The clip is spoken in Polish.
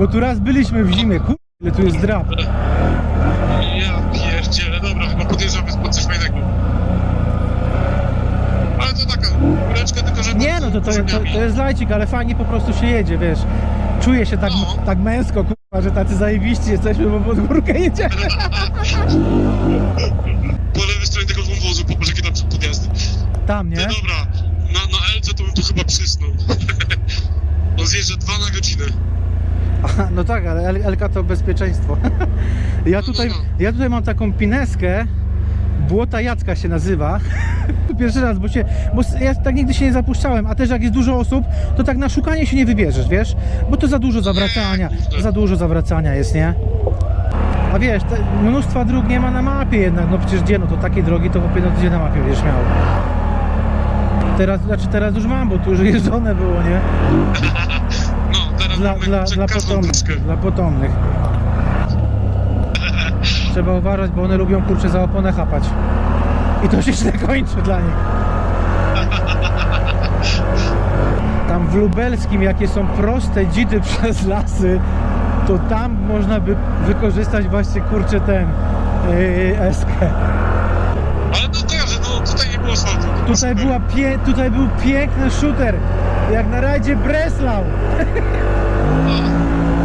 Bo tu raz byliśmy w zimie, kur... ile tu jest drap. Ja pierdzielę, dobra, chyba podjeżdżamy pod coś fajnego. Ale to taka kuleczka, tylko że... Nie no, to, to, to, to jest lajcik, ale fajnie po prostu się jedzie, wiesz. Czuję się tak, No. tak męsko, kurwa, że tacy zajebiści jesteśmy, bo pod górkę jedziemy. Po lewej stronie tego wąwozu, popatrz jakie tam są podjazdy. Tam, nie? Ty, dobra, na, na Elce to bym tu chyba przysnął. On zjeżdża dwa na godzinę. Aha, No tak, ale El- Elka to bezpieczeństwo. Ja tutaj, no. ja tutaj mam taką pineskę, Błota Jacka się nazywa. Pierwszy raz, bo się, bo ja tak nigdy się nie zapuszczałem, a też jak jest dużo osób, to tak na szukanie się nie wybierzesz, wiesz? Bo to za dużo zawracania, za dużo zawracania jest, nie? A wiesz, te, mnóstwa dróg nie ma na mapie jednak, no przecież gdzie, no to takie drogi to chłopie, no gdzie na mapie będziesz miał? Teraz, znaczy teraz już mam, bo tu już jeżdżone było, nie? Dla, dla, dla, potomnych, dla potomnych. Trzeba uważać, bo one lubią kurczę za oponę chapać. I to się źle kończy dla nich. Tam w Lubelskim, jakie są proste dzidy przez lasy, to tam można by wykorzystać właśnie kurczę ten yy, eskę. Ale no kojarzę, no tutaj nie było asfaltu. Tutaj, była pie, tutaj był piękny shooter, jak na rajdzie Breslau.